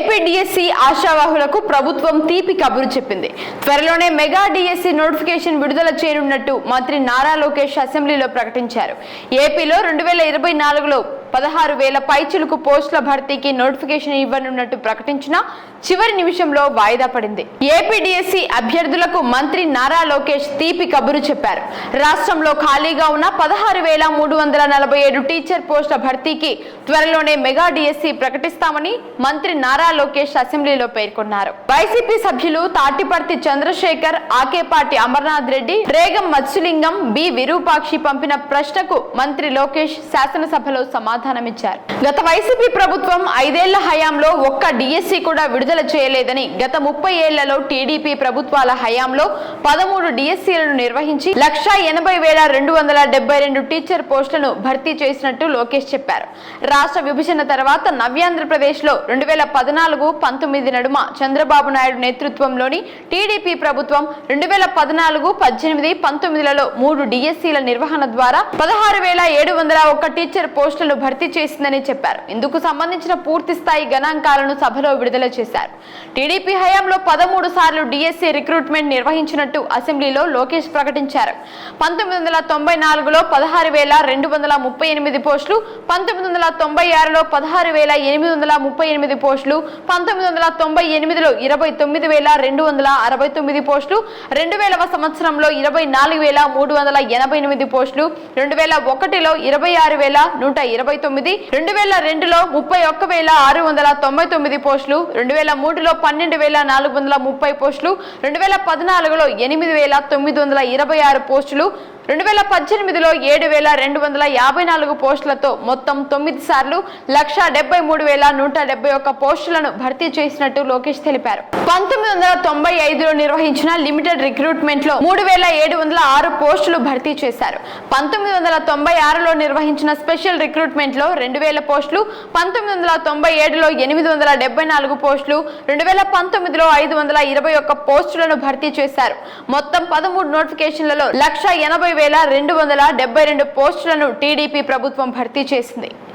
AP DSC ఆశావాహులకు ప్రభుత్వం తీపి కబురు చెప్పింది. త్వరలోనే మెగా డిఎస్సి నోటిఫికేషన్ విడుదల చేయనున్నట్టు మంత్రి నారా లోకేష్ అసెంబ్లీలో ప్రకటించారు. ఏపీలో రెండు వేల ఇరవై నాలుగులో పదహారు వేల పైచులకు పోస్టుల భర్తీకి నోటిఫికేషన్ ఇవ్వనున్నట్టు ప్రకటించిన చివరి నిమిషంలో వాయిదా పడింది. ఏపీ డిఎస్సి అభ్యర్థులకు మంత్రి నారా లోకేష్ తీపి కబురు చెప్పారు. రాష్ట్రంలో ఖాళీగా ఉన్న పదహారు వేల మూడు వందల నలభై ఏడు టీచర్ పోస్టుల భర్తీకి త్వరలోనే మెగా డిఎస్సి ప్రకటిస్తామని మంత్రి నారా లోకేష్ అసెంబ్లీలో పేర్కొన్నారు. వైసీపీ సభ్యులు తాటిపర్తి చంద్రశేఖర్ ఆకేపాటి అమర్నాథ్ రెడ్డి రేగం మత్స్యలింగం బి విరూపాక్షి పంపిన ప్రశ్నకు మంత్రి లోకేష్ శాసనసభలో సమాధానమిచ్చారు. గత వైసీపీ ప్రభుత్వం ఐదేళ్ళ హయాంలో ఒక్క డిఎస్సి కూడా విడుదల చేయలేదని గత ముప్పై ఏళ్ళలో టీడీపీ ప్రభుత్వాల హయాంలో పదమూడు డిఎస్సీలను నిర్వహించి లక్షా ఎనభై వేల రెండు వందల డెబ్బై రెండు టీచర్ పోస్టులను భర్తీ చేసినట్టు లోకేష్ చెప్పారు. రాష్ట్ర విభజన తర్వాత నవ్యాంధ్రప్రదేశ్లో రెండు వేల పద్నాలుగు పంతొమ్మిది నడుమ చంద్రబాబు నాయుడు నేతృత్వంలోని టీడీపీ ప్రభుత్వం రెండు వేల పద్నాలుగు పద్దెనిమిది పంతొమ్మిదిలలో మూడు డిఎస్సీల నిర్వహణ ద్వారా పదహారు వేల ఏడు వందల ఒక్క టీచర్ పోస్టులను భర్తీ చేసిందని చెప్పారు. ఇందుకు సంబంధించిన పూర్తి స్థాయి గణాంకాలను సభలో విడుదల చేశారు. టీడీపీ హయాంలో పదమూడు సార్లు డిఎస్సీ రిక్రూట్మెంట్ నిర్వహించినట్టు అసెంబ్లీలో లోకేష్ ప్రకటించారు. పంతొమ్మిది వందల తొంభై నాలుగులో పదహారు వేల రెండు వందల ముప్పై ఎనిమిది పోస్టులు పంతొమ్మిది వందల తొంభై ఆరులో పదహారు వేల ఎనిమిది వందల ముప్పై ఎనిమిది పోస్టులు పంతొమ్మిది వందల తొంభై ఎనిమిదిలో ఇరవై తొమ్మిది వేల రెండు వందల అరవై తొమ్మిది పోస్టులు రెండు వేలవ సంవత్సరంలో ఇరవై నాలుగు వేల మూడు వందల ఎనభై ఎనిమిది పోస్టులు రెండు వేల ఒకటిలో ఇరవై ఆరు వేల నూట ఇరవై తొమ్మిది రెండు వేల రెండులో ముప్పై ఒక్క వేల ఆరు వందల తొంభై తొమ్మిది పోస్టులు రెండు వేల మూడులో పన్నెండు వేల నాలుగు వందల ముప్పై పోస్టులు రెండు వేల పద్నాలుగులో ఎనిమిది వేల తొమ్మిది వందల ఇరవై ఆరు పోస్టులు రెండు వేల పద్దెనిమిదిలో ఏడు వేల రెండు వందల యాభై నాలుగు పోస్టులతో మొత్తం తొమ్మిది సార్లు లక్ష డెబ్బై మూడు వేల నూట డెబ్బై ఒక్క పోస్టులను భర్తీ చేసినట్టు లోకేష్ తెలిపారు. పంతొమ్మిది వందల తొంభై ఐదులో నిర్వహించిన లిమిటెడ్ రిక్రూట్మెంట్లో మూడు వేల ఏడు వందల ఆరు పోస్టులు భర్తీ చేశారు. పంతొమ్మిది వందల తొంభై ఆరులో నిర్వహించిన స్పెషల్ రిక్రూట్మెంట్లో రెండు వేల పోస్టులు పంతొమ్మిది వందల తొంభై ఏడులో ఎనిమిది వందల డెబ్బై నాలుగు పోస్టులు రెండు వేల పంతొమ్మిదిలో ఐదు వందల ఇరవై ఒక్క పోస్టులను భర్తీ చేశారు. మొత్తం పదమూడు నోటిఫికేషన్లలో లక్ష ఎనభై వేల రెండు వందల డెబ్బై రెండు పోస్టులను టీడీపీ ప్రభుత్వం భర్తీ చేసింది.